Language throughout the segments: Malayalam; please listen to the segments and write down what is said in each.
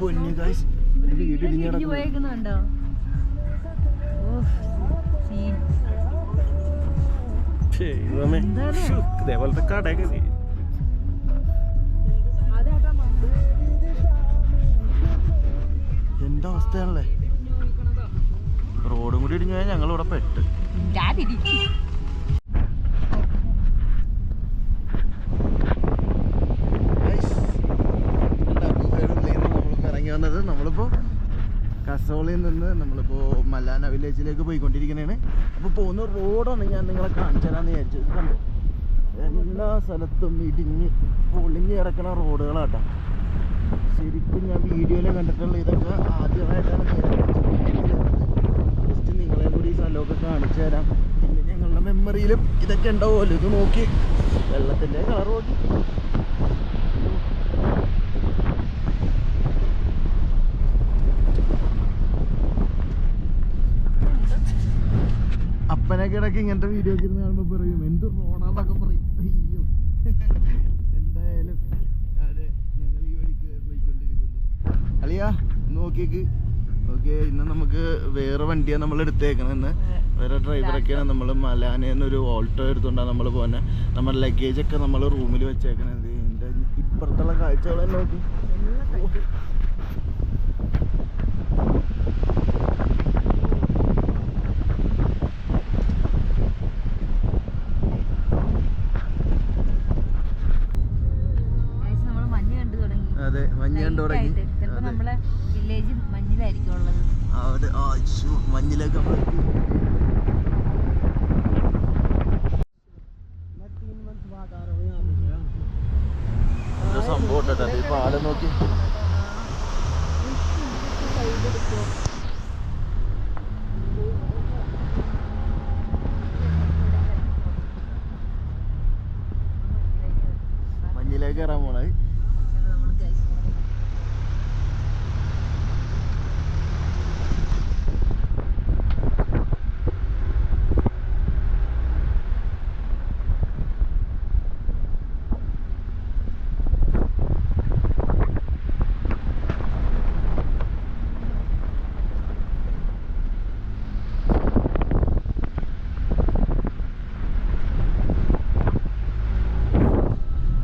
പൊന്നു ഗൈസ് വീട് ഇടിഞ്ഞ് ഇടിഞ്ഞു കിടക്കുന്നു. പോയേക്കുന്നുണ്ടോ ഓഫ്, സീൻ. ദൈവമേ. ഇതേപോലത്തെ കടയൊക്കെ നീ. എന്താ അവസ്ഥയാണല്ലേ റോഡും കൂടി ഇടിഞ്ഞു പോയാൽ ഞങ്ങൾ ഇവിടെ പെട്ട് കസോളിൽ നിന്ന് നമ്മളിപ്പോൾ മല്ലാന വില്ലേജിലേക്ക് പോയിക്കൊണ്ടിരിക്കുന്നതാണ് അപ്പോൾ പോകുന്ന റോഡാണ് ഞാൻ നിങ്ങളെ കാണിച്ചു തരാമെന്ന് ഇത് കണ്ടോ? എല്ലാ സ്ഥലത്തും ഇടിഞ്ഞ് പൊളിഞ്ഞ് കിടക്കുന്ന റോഡുകളാട്ടോ. ശരിക്കും ഞാൻ വീഡിയോയിൽ കണ്ടിട്ടുള്ള ഇതൊക്കെ ആദ്യമായിട്ടാണ് ജസ്റ്റ് നിങ്ങളെ കൂടി ഈ സ്ഥലമൊക്കെ കാണിച്ചു തരാം പിന്നെ ഞങ്ങളുടെ മെമ്മറിയിലും ഇതൊക്കെ ഉണ്ടാവുമല്ലോ. ഇത് നോക്കി. വെള്ളത്തിന്റെ കളർ നോക്കി. ഇടയ്ക്ക് ഇങ്ങനത്തെ വീഡിയോ ഒക്കെ ഇരുന്ന് കാണുമ്പോൾ പറയും എന്ത് റോഡാന്നൊക്കെ പറയും. അയ്യോ. എന്തായാലും പോയിക്കൊണ്ടിരിക്കുന്നു. അളിയാ നോക്കിയേക്ക്. ഓക്കെ ഇന്ന് നമുക്ക് വേറെ വണ്ടിയാണ് നമ്മൾ എടുത്തേക്കണെന്ന് വേറെ ഡ്രൈവറൊക്കെയാണ് നമ്മൾ മലാനേന്ന് ഒരു ഓൾട്ടോ എടുത്തുകൊണ്ടാണ് നമ്മൾ പോകുന്നത് നമ്മുടെ ലഗേജ് ഒക്കെ നമ്മൾ റൂമിൽ വെച്ചേക്കണത് എന്റെ ഇപ്പുറത്തുള്ള കാഴ്ചകളെല്ലാം നോക്കി Guys, നമ്മൾ മഞ്ഞ് കണ്ടു തുടങ്ങി അതെ മഞ്ഞ് കണ്ടു തുടങ്ങി Light ആയിട്ട്. ചിലപ്പോ അതെ. നമ്മളെ വില്ലേജ് മഞ്ഞിലായിരിക്കും ഉള്ളത് അവിടെ ആ ശ്ശോ, മഞ്ഞിലേക്ക് നമ്മൾ ഒരു സംഭവം ഉണ്ടോ? ഈ പാലം നോക്കി മഞ്ഞിലേക്ക് കയറാൻ പോണത് നമ്മൾ guys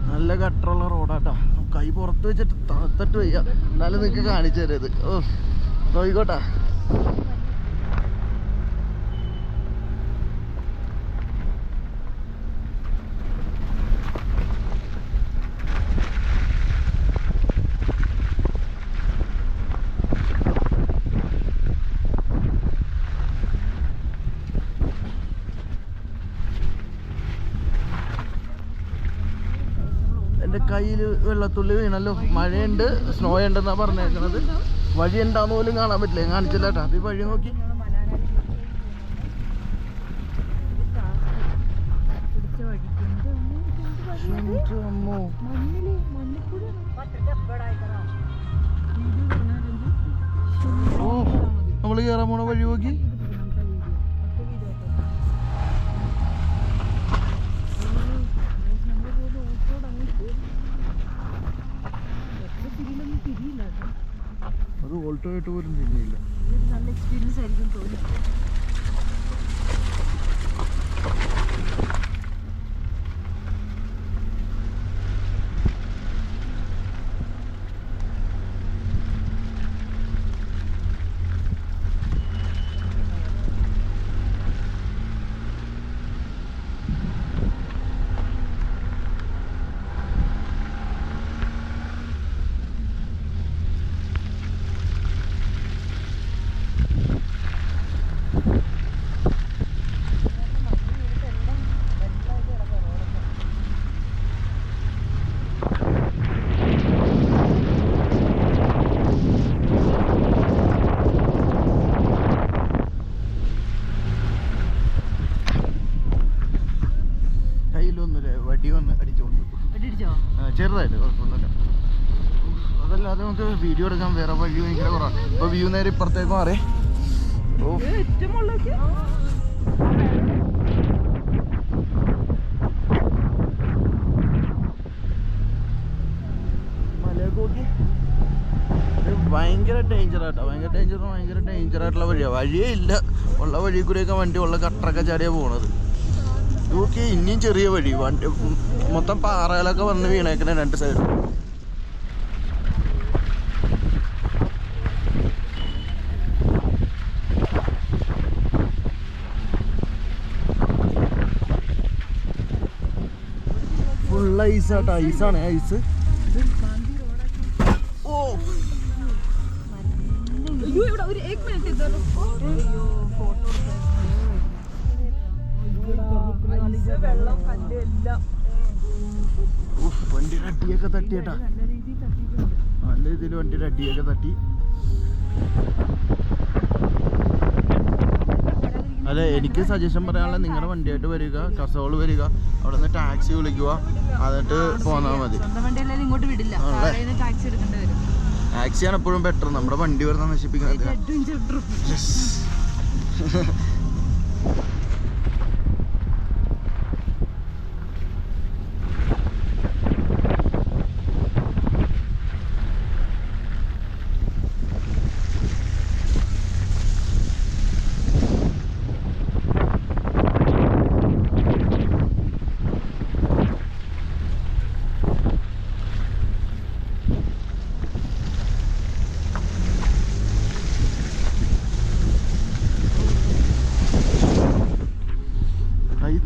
നല്ല കട്ടറുള്ള റോഡാട്ടാ കൈ പുറത്ത് വെച്ചിട്ട് തണുത്തിട്ട് വയ്യ. എന്നാലും നിങ്ങക്ക് കാണിച്ചു തരരുത്. ഓ നോയിക്കോട്ടാ. കയ്യിൽ വെള്ളത്തുള്ളി വീണല്ലോ. മഴയുണ്ട് സ്നോ ഉണ്ടെന്നാ പറഞ്ഞേക്കണത്. വഴി ഉണ്ടാന്ന് പോലും കാണാൻ പറ്റില്ല. കാണിച്ചില്ല കേട്ടോ. അത് വഴി നോക്കി. നമ്മൾ കേറാൻ പോണ വഴി നോക്കി. അത് ഓൾട്ടോ ആയിട്ട് പോലും തിരിയില്ല നല്ല എക്സ്പീരിയൻസ് ആയിരിക്കും തോന്നുന്നു കയ്യിലൊന്നുമില്ല വടി വന്ന് അടിച്ചോണ്ട് വെട്ടിടിച്ചോ ആ, ചെറുതായിട്ട് കുഴപ്പമൊന്നുമില്ല. അതല്ലാതെ നമുക്ക് വീഡിയോ എടുക്കാൻ വേറെ വഴി ഭയങ്കര കുറവാണ് ഇപ്പോൾ വ്യൂ നേരെ ഇപ്പുറത്തേക്ക് മാറി. ഓ ഭയങ്കര ഡേഞ്ചർ ആട്ടോ. ഭയങ്കര ഡേഞ്ചർ ഭയങ്കര ഡേഞ്ചർ ആയിട്ടുള്ള വഴിയാണ് വഴിയേ ഇല്ല. ഉള്ള വഴി കൂടെയൊക്കെ വണ്ടി ഉള്ള കട്ടറൊക്കെ ചാടിയാണ് പോണത്. നോക്കി ഇനിയും ചെറിയ വഴി. വണ്ടി മൊത്തം പാറകളൊക്കെ വന്ന് വീണേക്കുന്ന രണ്ട് സൈഡ് ഫുൾ ഐസ് ആട്ടോ. ഐസാണ്. ഐസ്. ഓ. അയ്യോ ഇവിടെ ഒരു മിനിറ്റ് മിനിറ്റ് വണ്ടിയുടെ അടിയൊക്കെ തട്ടിയേട്ടാ. നല്ല രീതിയിൽ വണ്ടിയുടെ അടിയൊക്കെ തട്ടി. അതെ എനിക്ക് സജഷൻ പറയാനുള്ള നിങ്ങളുടെ വണ്ടിയായിട്ട് വരിക കസോൾ വരിക അവിടെ നിന്ന് ടാക്സി വിളിക്കുക എന്നിട്ട് പോന്നാൽ മതി. ടാക്സിയാണ് എപ്പോഴും ബെറ്റർ നമ്മുടെ വണ്ടി വരുന്ന നശിപ്പിക്കുന്നത്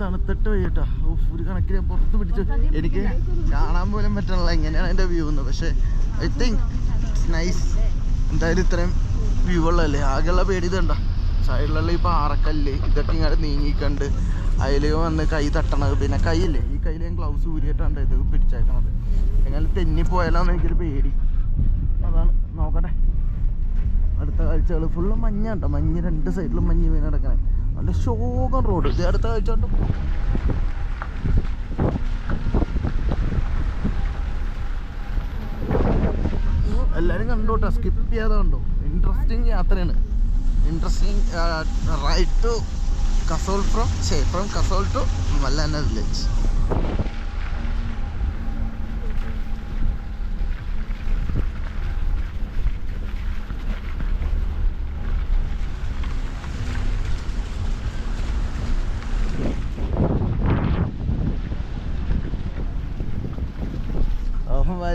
തണുത്തിട്ട് വയ്യട്ടാ ഓഫ് ഒരു കണക്കിന് പുറത്ത് പിടിച്ചു. എനിക്ക് കാണാൻ പോലും പറ്റണല്ല. എങ്ങനെയാണ് എന്റെ വ്യൂ എന്ന് പക്ഷേ ഐ തിങ്ക് ഇറ്റ്സ് നൈസ് എന്തായാലും ഇത്രയും വ്യൂ ഉള്ളതല്ലേ? ആകെയുള്ള പേടി ഇതുണ്ട? സൈഡിലുള്ള ഈ പാറക്കല്ല് ഇതൊക്കെ ഇങ്ങനെ നീങ്ങിക്കണ്ട്. അതിൽ വന്ന് കൈ തട്ടണത്. പിന്നെ കൈയില്ലേ? ഈ കയ്യിൽ ഞാൻ ഗ്ലൗസ് ഊരിയിട്ടാണ് ഇത് പിടിച്ചേക്കണത്. എങ്ങനെ തെന്നിപ്പോയാലോന്ന് എനിക്കൊരു പേടി. അതാണ്. നോക്കട്ടെ. അടുത്ത കാഴ്ചകൾ ഫുള്ള് മഞ്ഞ ഉണ്ടോ? മഞ്ഞ് രണ്ട് സൈഡിലും മഞ്ഞ് വീണ് കിടക്കണേ. നല്ല ശോകം റോഡ് ഇത് അടുത്ത ആഴ്ച കണ്ടോ? എല്ലാവരും കണ്ടോട്ടോ സ്കിപ്പ് ചെയ്യാതെ കണ്ടോ? ഇൻട്രസ്റ്റിംഗ് യാത്രയാണ്. Interesting right to Kasol from from Kasol to Malana village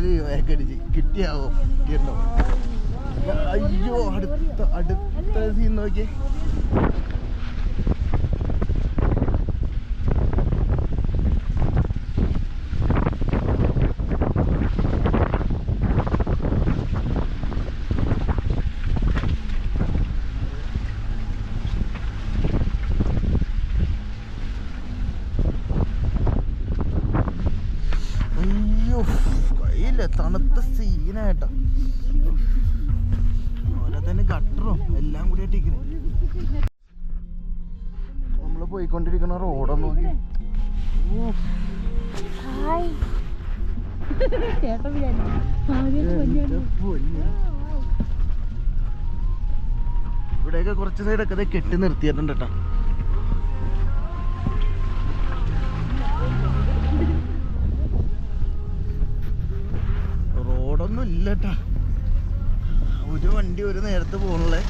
അവന്മാര് വേക്കടിച്ച് കിട്ടിയാവോ? അയ്യോ അടുത്ത അടുത്ത സീൻ നോക്കിയേ. ഇവിടെയൊക്കെ കുറച്ച് സൈഡൊക്കെ കെട്ടി നിർത്തിയിട്ടുണ്ട് കേട്ടോ. റോഡൊന്നും ഇല്ല കേട്ടാ. ഒരു വണ്ടി ഒരു നേരത്ത് പോകണല്ലേ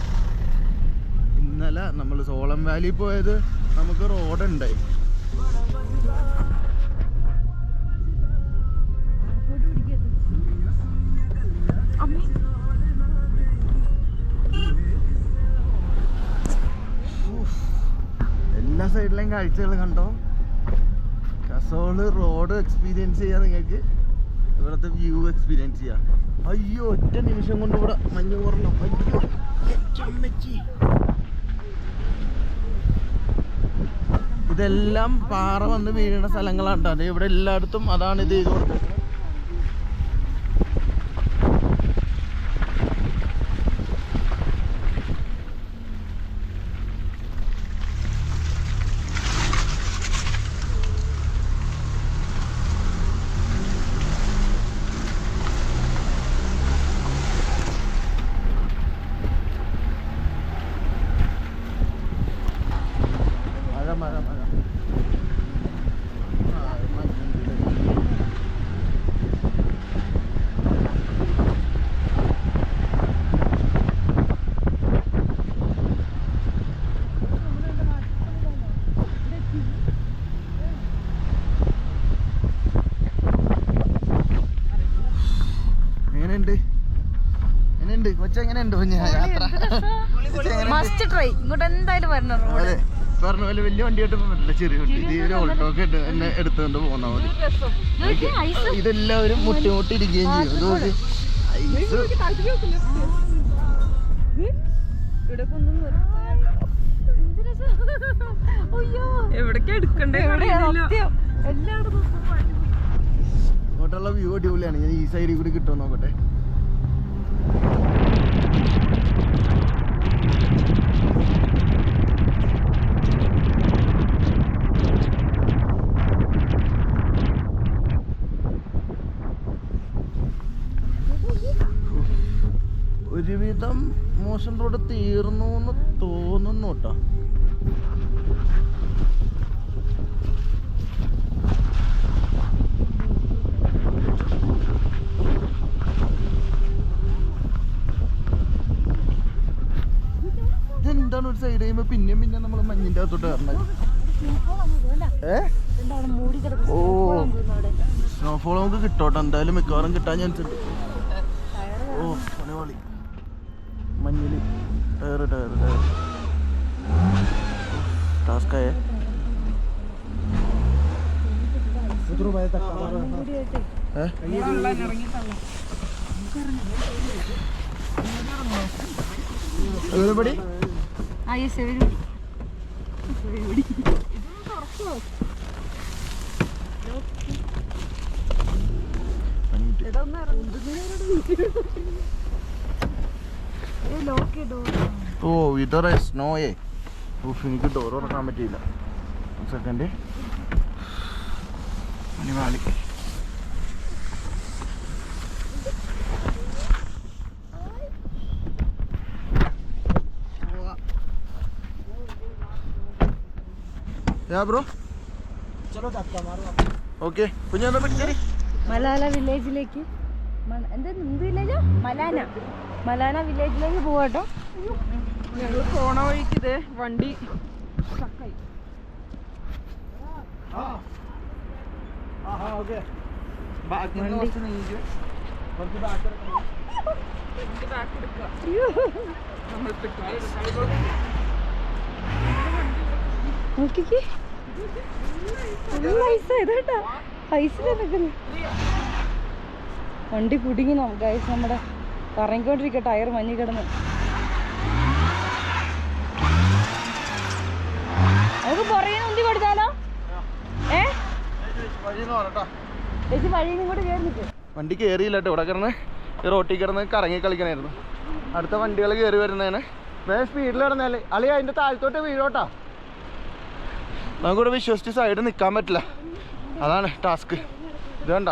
ഇന്നലെ നമ്മൾ സോളം വാലി പോയത് നമുക്ക് റോഡുണ്ടായി. സൈഡിലെയും കാഴ്ചകൾ കണ്ടോ? കസോൾ റോഡ് എക്സ്പീരിയൻസ് ചെയ്യാൻ നിങ്ങൾക്ക്. ഇവിടുത്തെ വ്യൂ എക്സ്പീരിയൻസ് ചെയ്യാം. അയ്യോ ഒറ്റ നിമിഷം കൊണ്ട് ഇവിടെ മഞ്ഞ് കുറഞ്ഞു അയ്യോ ചമ്മച്ചി. ഇതെല്ലാം പാറ വന്ന് വീഴുന്ന സ്ഥലങ്ങളാണ് ഇവിടെ എല്ലായിടത്തും അതാണ് ഇത് ചെയ്ത് മഴ മഴ മഴ ആ, മഞ്ഞുണ്ട്. എങ്ങനെയുണ്ട് എങ്ങനെയുണ്ട് ഉണ്ട് കുഞ്ഞ യാത്ര. മസ്റ്റ് ട്രൈ ഇങ്ങോട്ട് എന്തായാലും വരണം റോഡ് അതെ. പറഞ്ഞ പോലെ വലിയ വണ്ടിയായിട്ടൊന്നും പറ്റില്ല ചെറിയ വണ്ടി. ഇത് ഒരു ഓൾട്ടോ ഒക്കെ എന്നെ എടുത്തുകൊണ്ട് പോന്നാ മതി ഇതെല്ലാവരും മുട്ടി മുട്ടി ഇരിക്കുകയും ചെയ്യും നോക്ക്. ഐസ് എവിടേക്കാ എടുക്കണ്ടേ. ഇങ്ങോട്ടുള്ള വ്യൂ അടിപൊളിയാണ്. ഞാൻ ഈ സൈഡിൽ കൂടി കിട്ടുമോ നോക്കട്ടെ. ഒരുവിധം മോശം റോഡ് തീർന്നു എന്ന് തോന്നുന്നു കേട്ടോ ഇതെന്താണ് ഒരു സൈഡ് ചെയ്യുമ്പോ പിന്നെയും പിന്നെ നമ്മൾ മഞ്ഞിന്റെ അകത്തോട്ട് കയറണത്. ഏ? ഓ. സ്നോഫോൾ നമുക്ക് കിട്ടോട്ടെ. എന്തായാലും മിക്കവാറും കിട്ടാൻ ചാൻസ് ഉണ്ട്. ഓ പണിവാളി മഞ്ഞിൽ. ടയർ ടയർ ടയർ ടാസ്കായേ ഏ? ആ ഓ ഇതറ സ്നോയേ എനിക്ക് ഡോർ തുറക്കാൻ പറ്റിയില്ല. സെക്കൻഡ് മണിമാളി യാ ബ്രോ ഓക്കെ കുഞ്ഞാ പിടിച്ചേരി മലാല വില്ലേജിലേക്ക് എന്താ എന്ത് വില്ലേജാ മലാന മലാന വില്ലേജിലേക്ക് പോവാട്ടോ ഞങ്ങൾ പോണ വഴിക്ക് ഇതേ വണ്ടി പിടിക്കുക. നോക്കിക്കേ. വണ്ടി കുടുങ്ങി ഗൈസ് നമ്മുടെ കറങ്ങിക്കൊണ്ടിരിക്കുക ടയർ മഞ്ഞി കിടന്ന്. നമുക്ക് പുറകെ ഉന്തി കൊടുത്താലോ? ഏ? ചേച്ചി വഴിയിൽ ഇങ്ങോട്ട് കയറി നിൽക്കും വണ്ടി കയറിയില്ല കേട്ടോ. ഇവിടെ കിടന്ന് റോട്ടിൽ കിടന്ന് കറങ്ങി കളിക്കണായിരുന്നു. അടുത്ത വണ്ടികൾ കയറി വരുന്നതിന് വേഗം സ്പീഡിൽ കിടന്നാലേ അളി അതിന്റെ താഴത്തോട്ട് വീഴോട്ടാ നമുക്കിവിടെ വിശ്വസിച്ച് സൈഡ് നിൽക്കാൻ പറ്റില്ല. അതാണ് ടാസ്ക് ഇത് വേണ്ട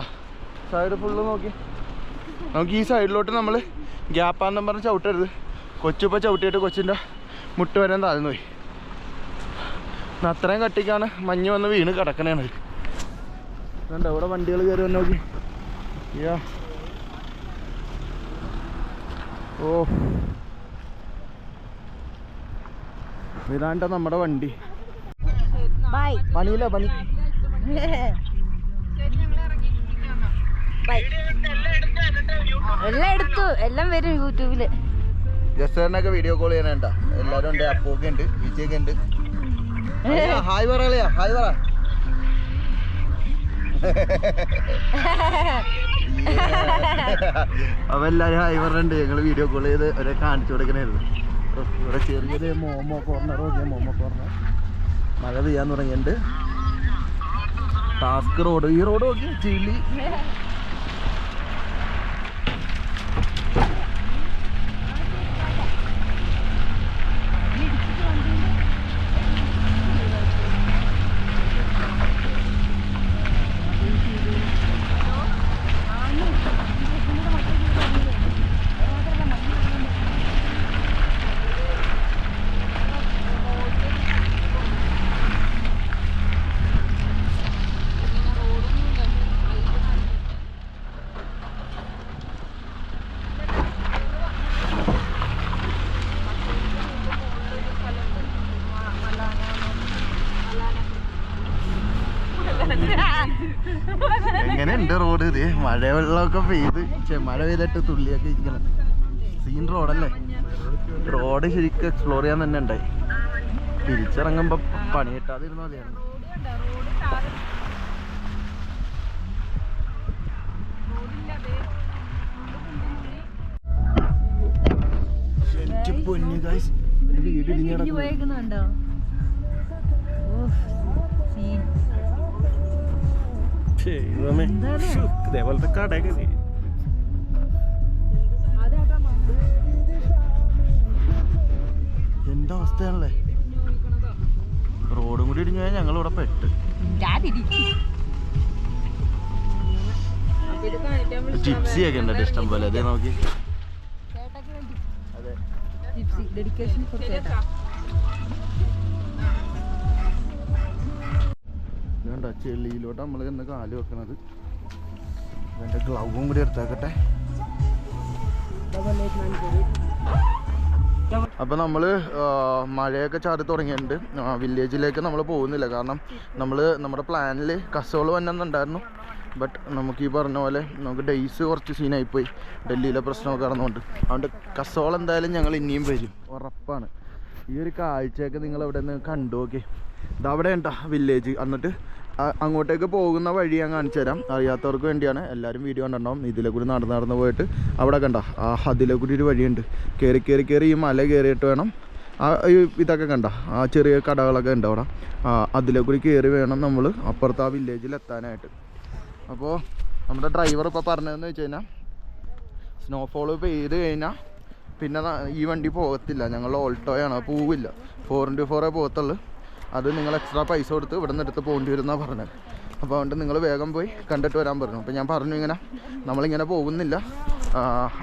സൈഡ് ഫുള്ള് നോക്കി. നമുക്ക് ഈ സൈഡിലോട്ട് നമ്മൾ ഗ്യാപ്പാന്നും പറഞ്ഞ് ചവിട്ടരുത്. കൊച്ചിപ്പോൾ ചവിട്ടിയിട്ട് കൊച്ചിന്റെ മുട്ട് വരാൻ താഴ്ന്നു പോയി അത്രയും കട്ടിക്കാണ് മഞ്ഞ് വന്ന് വീണ് കിടക്കണേണ്. കണ്ടോ ഇവിടെ വണ്ടികൾ കയറി വന്ന് നോക്കി. യാ ഓ. ഇതാണ്ട നമ്മുടെ വണ്ടി. ബൈ പണിയില്ല പണി? എല്ലാം എടുത്തു എല്ലാം വരും യൂട്യൂബിൽ. ജസ്റ്ററിനൊക്കെ വീഡിയോ കോൾ ചെയ്യാനുണ്ട എല്ലാരും ഉണ്ട് അപ്പൊക്കെ ഉണ്ട് വിജയൊക്കെ ഉണ്ട്. ഹായ് പറയാ ഹായ് പറ. അപ്പൊ എല്ലാരും ഹായ് പറഞ്ഞിട്ടുണ്ട്. ഞങ്ങൾ വീഡിയോ കോൾ ചെയ്ത് അവരെ കാണിച്ചു കൊടുക്കണായിരുന്നു. ഇവിടെ ചെറിയൊരു മോമോ കോർണറോ മോമോ കോർണർ മഴ പെയ്യാൻ തുടങ്ങിയിട്ടുണ്ട്. ടാസ്ക് റോഡ് ഈ റോഡ് നോക്കി ചില്ലി വില്ലേജിന്റെ റോഡ്? ഇത് മഴ വെള്ളമൊക്കെ പെയ്ത് മഴ പെയ്തിട്ട് തുള്ളിയൊക്കെ ഇരിക്കണം. സീൻ റോഡല്ലേ? റോഡ് ശരിക്കും എക്സ്പ്ലോർ ചെയ്യാൻ തന്നെ ഉണ്ടായി. തിരിച്ചിറങ്ങുമ്പോ പണി കിട്ടാതിരുന്ന എന്റെ പൊന്നു guys, ഒരു വീട് ഇടിഞ്ഞ് കിടക്കുന്നു. പോയേക്കുന്നുണ്ടോ? സീൻ എന്താണ്? ഇതേപോലത്തെ കടയൊക്കെ നീ എന്താ അവസ്ഥയാണല്ലേ? റോഡും കൂടി ഇടിഞ്ഞു പോയാൽ ഞങ്ങൾ ഇവിടെ പെട്ട് ജിപ്സി ഒക്കെ ഉണ്ട് ഇഷ്ടം പോലെ. അതേ നോക്കി. അതെ. ഡെഡിക്കേഷൻ വേണ്ട ചെളിയിലോട്ട് നമ്മൾ ഇന്ന് കാൽ വെക്കണത്. എന്റെ ഗ്ലൗവും കൂടി എടുത്തേക്കട്ടെ. അപ്പോൾ നമ്മൾ മഴയൊക്കെ ചാടി തുടങ്ങിയിട്ടുണ്ട്. വില്ലേജിലേക്ക് നമ്മൾ പോകുന്നില്ല. കാരണം നമ്മൾ നമ്മുടെ പ്ലാനിൽ കസോൾ വന്നെന്നുണ്ടായിരുന്നു. ബട്ട് നമുക്ക് ഈ പറഞ്ഞ പോലെ നമുക്ക് ഡേയ്സ് കുറച്ച് സീനായിപ്പോയി ഡൽഹിയിലെ പ്രശ്നമൊക്കെ നടന്നുകൊണ്ട് അതുകൊണ്ട് കസോൾ എന്തായാലും ഞങ്ങൾ ഇനിയും വരും. ഉറപ്പാണ്. ഈ ഒരു കാഴ്ചയൊക്കെ നിങ്ങൾ അവിടെ നിന്ന് കണ്ടു നോക്കി ഇതവിടെ ഉണ്ടോ വില്ലേജ് എന്നിട്ട് അങ്ങോട്ടേക്ക് പോകുന്ന വഴി ഞാൻ കാണിച്ചു തരാം. അറിയാത്തവർക്ക് വേണ്ടിയാണ്. എല്ലാവരും വീഡിയോ കണ്ടിട്ടുണ്ടാവും. ഇതിലെ കൂടി നടന്ന് നടന്ന് പോയിട്ട് അവിടെ കണ്ട. ആ അതിലെ കൂടി ഒരു വഴിയുണ്ട്. കയറി കയറി കയറി ഈ മല കയറിയിട്ട് വേണം. ആ ഇതൊക്കെ കണ്ട. ആ ചെറിയ കടകളൊക്കെ ഉണ്ട് അവിടെ. ആ അതിലെ കൂടി കയറി വേണം നമ്മൾ അപ്പുറത്ത് ആ വില്ലേജിൽ എത്താനായിട്ട്. അപ്പോൾ നമ്മുടെ ഡ്രൈവർ ഇപ്പോൾ പറഞ്ഞതെന്ന് വെച്ച് കഴിഞ്ഞാൽ സ്നോഫോൾ പെയ്ത് കഴിഞ്ഞാൽ പിന്നെ ഈ വണ്ടി പോകത്തില്ല. ഞങ്ങൾ ഓൾട്ടോയാണ് പോവില്ല. ഫോർ ഇന്റു ഫോറേ പോകത്തുള്ളൂ. അത് നിങ്ങൾ എക്സ്ട്രാ പൈസ കൊടുത്ത് ഇവിടെ നിന്ന് എടുത്ത് പോകേണ്ടി വരുമെന്നാണ് പറഞ്ഞത്. അപ്പോൾ അതുകൊണ്ട് നിങ്ങൾ വേഗം പോയി കണ്ടിട്ട് വരാൻ പറഞ്ഞു. അപ്പോൾ ഞാൻ പറഞ്ഞു ഇങ്ങനെ നമ്മളിങ്ങനെ പോകുന്നില്ല.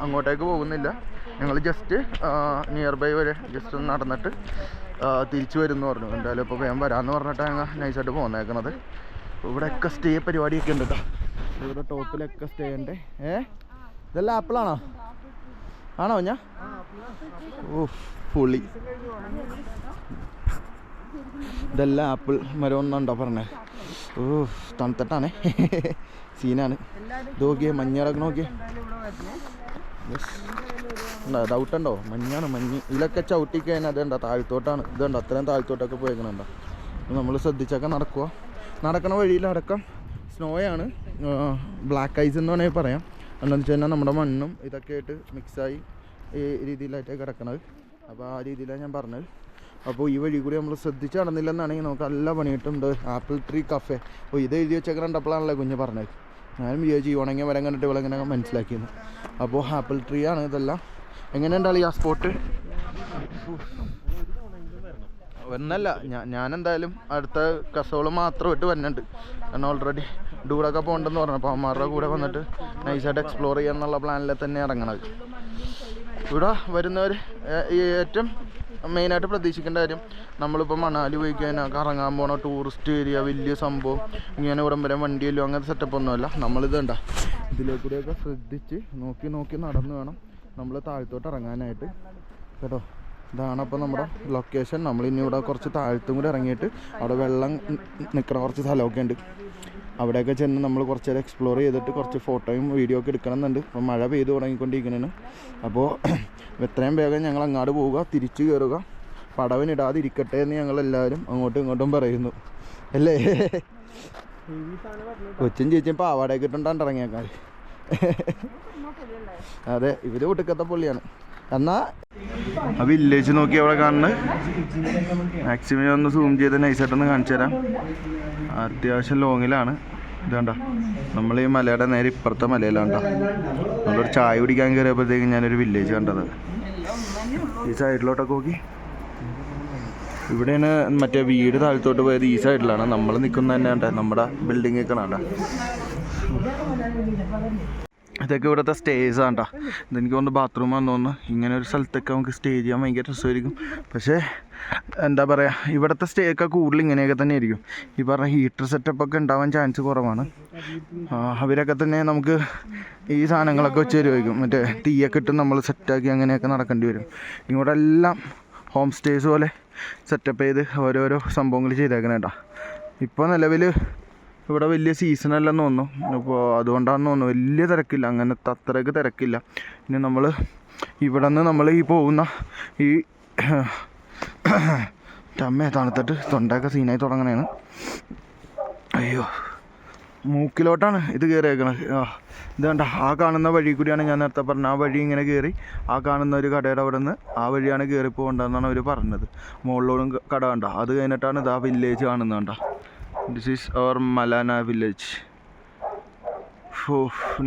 അങ്ങോട്ടേക്ക് പോകുന്നില്ല. ഞങ്ങൾ ജസ്റ്റ് നിയർ ബൈ വരെ ജസ്റ്റ് ഒന്ന് നടന്നിട്ട് തിരിച്ചു വരുമെന്ന് പറഞ്ഞു. എന്തായാലും ഇപ്പോൾ വേഗം വരാമെന്ന് പറഞ്ഞിട്ടാണ് ഞങ്ങൾ നൈസായിട്ട് പോന്നേക്കണത്. ഇവിടെയൊക്കെ സ്റ്റേ പരിപാടിയൊക്കെ ഉണ്ട് കേട്ടോ ഇവിടെ ടോപ്പിലൊക്കെ സ്റ്റേ ഉണ്ട്. ഏ? ഇതെല്ലാം ആപ്പിളാണോ ആണോ? ഞാൻ ഓ പുളി. ഇതെല്ലാം ആപ്പിൾ മരം ഒന്നുണ്ടോ പറഞ്ഞേ. ഓ തണുത്തട്ടാണ്. സീനാണ്. നോക്കിയേ മഞ്ഞളൊക്കെ നോക്കിയേ. ഡൗട്ട് ഉണ്ടോ മഞ്ഞാണ് മഞ്ഞ്. ഇതിലൊക്കെ ചവിട്ടി കഴിഞ്ഞാൽ അതുണ്ടോ താഴ്ത്തോട്ടാണ്. ഇതുണ്ടോ അത്രയും താഴ്ത്തോട്ടൊക്കെ പോയേക്കണുണ്ടോ? നമ്മൾ ശ്രദ്ധിച്ചൊക്കെ നടക്കുക നടക്കണ വഴിയിലടക്കം സ്നോയാണ് ബ്ലാക്ക് ഐസ് എന്ന് വേണമെങ്കിൽ പറയാം. എന്താണെന്ന് വെച്ച് കഴിഞ്ഞാൽ നമ്മുടെ മണ്ണും ഇതൊക്കെ ആയിട്ട് മിക്സായി ഈ രീതിയിലായിട്ട് കിടക്കണത്. അപ്പോൾ ആ രീതിയിലാണ് ഞാൻ പറഞ്ഞത്. അപ്പോൾ ഈ വഴി കൂടി നമ്മൾ ശ്രദ്ധിച്ച് നടന്നില്ലെന്നാണെങ്കിൽ നമുക്ക് നല്ല പണിയിട്ടുണ്ട്. ആപ്പിൾ ട്രീ കഫേ അപ്പോൾ ഇത് എഴുതി വെച്ചൊക്കെ കണ്ടപ്പോഴാണല്ലോ കുഞ്ഞ് പറഞ്ഞത്. ഞാനും വിചാരിച്ചു ഈ ഉണങ്ങിയ കണ്ടിട്ട് ഇവളെങ്ങനെ മനസ്സിലാക്കിയെന്ന്. അപ്പോൾ ആപ്പിൾ ട്രീ ആണ് ഇതെല്ലാം. എങ്ങനെയുണ്ടാളി ആ സ്പോട്ട് വന്നല്ല ഞാൻ എന്തായാലും അടുത്ത കസോൾ മാത്രമായിട്ട് വരുന്നുണ്ട് കാരണം ഓൾറെഡി ഡൂറൊക്കെ പോകണ്ടെന്ന് പറഞ്ഞു. അപ്പോൾ അമ്മമാരുടെ കൂടെ വന്നിട്ട് നൈസായിട്ട് എക്സ്പ്ലോർ ചെയ്യാന്നുള്ള പ്ലാനിൽ തന്നെ ഇറങ്ങണത്. ഇവിടെ വരുന്നവർ ഏറ്റവും മെയിനായിട്ട് പ്രതീക്ഷിക്കേണ്ട കാര്യം നമ്മളിപ്പോൾ മണാലി പോയി കഴിഞ്ഞാൽ കറങ്ങാൻ പോണ ടൂറിസ്റ്റ് ഏരിയ വലിയ സംഭവം. ഇങ്ങനെ ഉടമ്പരം വണ്ടിയല്ലോ അങ്ങനത്തെ സെറ്റപ്പ് ഒന്നുമല്ല വേണ്ട ഇതിലേക്കൂടെയൊക്കെ ശ്രദ്ധിച്ച് നോക്കി നോക്കി നടന്നു വേണം നമ്മൾ താഴത്തോട്ട് ഇറങ്ങാനായിട്ട്. കേട്ടോ? ഇതാണ് അപ്പോൾ നമ്മുടെ ലൊക്കേഷൻ നമ്മളിനി ഇവിടെ കുറച്ച് താഴത്തും കൂടി ഇറങ്ങിയിട്ട് അവിടെ വെള്ളം നിൽക്കണ കുറച്ച് സ്ഥലമൊക്കെ ഉണ്ട്. അവിടെയൊക്കെ ചെന്ന് നമ്മൾ കുറച്ച് നേരം എക്സ്പ്ലോർ ചെയ്തിട്ട് കുറച്ച് ഫോട്ടോയും വീഡിയോ ഒക്കെ എടുക്കണമെന്നുണ്ട്. അപ്പോൾ മഴ പെയ്ത് തുടങ്ങിക്കൊണ്ടിരിക്കുന്നതിന് അപ്പോൾ എത്രയും വേഗം ഞങ്ങൾ അങ്ങോട്ട് പോവുക തിരിച്ചു കയറുക പടവിനിടാതിരിക്കട്ടെ എന്ന് ഞങ്ങൾ എല്ലാവരും അങ്ങോട്ടും ഇങ്ങോട്ടും പറയുന്നു. അല്ലേ? കൊച്ചും ചേച്ചിയും പാവാടയൊക്കെ ഇട്ടുണ്ടാണ് ഇറങ്ങിയേക്കാൻ അതെ ഇവർ ഒടുക്കത്തെ പുള്ളിയാണ്. എന്നാ ആ വില്ലേജ് നോക്കി അവിടെ കാണുന്നത് മാക്സിമം ഒന്ന് സൂം ചെയ്ത് നൈസായിട്ടൊന്ന് കാണിച്ചു തരാം അത്യാവശ്യം ലോങ്ങിലാണ്. ഇതാണ്ട. നമ്മൾ ഈ മലയുടെ നേരെ ഇപ്പുറത്തെ മലയിലാണ്ട. നമ്മളൊരു ചായ കുടിക്കാൻ കയറിയപ്പോഴത്തേക്കും ഞാനൊരു വില്ലേജ് കണ്ടത്. ഈ സൈഡിലോട്ടൊക്കെ നോക്കി. ഇവിടെയാണ് മറ്റേ വീട് താഴത്തോട്ട് പോയത്. ഈ സൈഡിലാണ് നമ്മൾ നിൽക്കുന്ന തന്നെ ഉണ്ട് നമ്മുടെ ബിൽഡിംഗ് നിൽക്കണണ്ട ഇതൊക്കെ ഇവിടുത്തെ സ്റ്റേജ് ആണ്ടാ. ഇതെനിക്ക് തോന്നുന്നു ബാത്റൂം വന്നു തോന്നുന്നു. ഇങ്ങനെ ഒരു സ്ഥലത്തൊക്കെ നമുക്ക് സ്റ്റേ ചെയ്യാൻ ഭയങ്കര രസമായിരിക്കും. പക്ഷേ എന്താ പറയുക ഇവിടുത്തെ സ്റ്റേ ഒക്കെ കൂടുതൽ ഇങ്ങനെയൊക്കെ തന്നെ ആയിരിക്കും ഈ പറഞ്ഞ ഹീറ്റർ സെറ്റപ്പ് ഒക്കെ ഉണ്ടാവാൻ ചാൻസ് കുറവാണ്. അവരൊക്കെ തന്നെ നമുക്ക് ഈ സാധനങ്ങളൊക്കെ വെച്ച് തരുമായിരിക്കും. മറ്റേ തീയൊക്കെ ഇട്ട് നമ്മൾ സെറ്റാക്കി അങ്ങനെയൊക്കെ നടക്കേണ്ടി വരും. ഇങ്ങോട്ട് എല്ലാം ഹോം സ്റ്റേസ് പോലെ സെറ്റപ്പ് ചെയ്ത് ഓരോരോ സംഭവങ്ങൾ ചെയ്തേക്കണേട്ടാ ഇപ്പോൾ നിലവിൽ ഇവിടെ വലിയ സീസൺ അല്ലെന്ന് തോന്നുന്നു. അപ്പോൾ അതുകൊണ്ടാണെന്ന് തോന്നുന്നു. വലിയ തിരക്കില്ല. അങ്ങനത്തെ അത്രയ്ക്ക് തിരക്കില്ല. ഇനി നമ്മൾ ഇവിടെ നിന്ന് നമ്മൾ ഈ പോകുന്ന ഈ ടമ്മേ തണുത്തിട്ട് തൊണ്ടയൊക്കെ സീനായി തുടങ്ങണേണ് അയ്യോ മൂക്കിലോട്ടാണ് ഇത് കയറിയേക്കണത് ആ ഇത് കണ്ട ആ കാണുന്ന വഴി കൂടിയാണ് ഞാൻ നേരത്തെ പറഞ്ഞത്. ആ വഴി ഇങ്ങനെ കയറി ആ കാണുന്ന ഒരു കടയുടെ അവിടെ നിന്ന് ആ വഴിയാണ് കയറി പോകേണ്ടതെന്നാണ് അവർ പറഞ്ഞത്. മുകളിലോടും കട കണ്ട അത് കഴിഞ്ഞിട്ടാണ് ഇത് ആ വില്ലേജ് കാണുന്നത് കണ്ട. This is our Malana village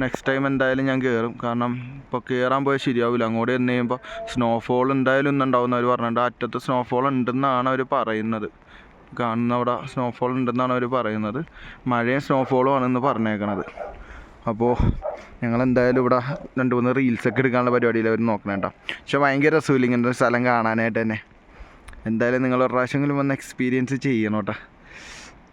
next time എന്തായാലും ഞാൻ കയറും കാരണം ഇപ്പോൾ കയറാൻ പോയാൽ ശരിയാവില്ല അങ്ങോട്ട് ചെന്ന് കഴിയുമ്പോൾ സ്നോഫോൾ എന്തായാലും ഇന്ന് ഉണ്ടാവും അവർ പറഞ്ഞിട്ടുണ്ട്. അറ്റത്ത് സ്നോഫോൾ ഉണ്ടെന്നാണ് അവർ പറയുന്നത്. കാണുന്ന അവിടെ സ്നോഫോൾ ഉണ്ടെന്നാണ് അവർ പറയുന്നത്. മഴയും സ്നോഫോളും ആണെന്ന് പറഞ്ഞേക്കണത്. അപ്പോൾ ഞങ്ങൾ എന്തായാലും ഇവിടെ രണ്ട് മൂന്ന് റീൽസൊക്കെ എടുക്കാനുള്ള പരിപാടിയിൽ അവർ നോക്കണം കേട്ടോ പക്ഷെ ഭയങ്കര രസമില്ല ഇങ്ങനത്തെ സ്ഥലം കാണാനായിട്ട് തന്നെ. എന്തായാലും നിങ്ങൾ ഒരു പ്രാവശ്യമെങ്കിലും വന്ന് എക്സ്പീരിയൻസ് ചെയ്യണം കേട്ടോ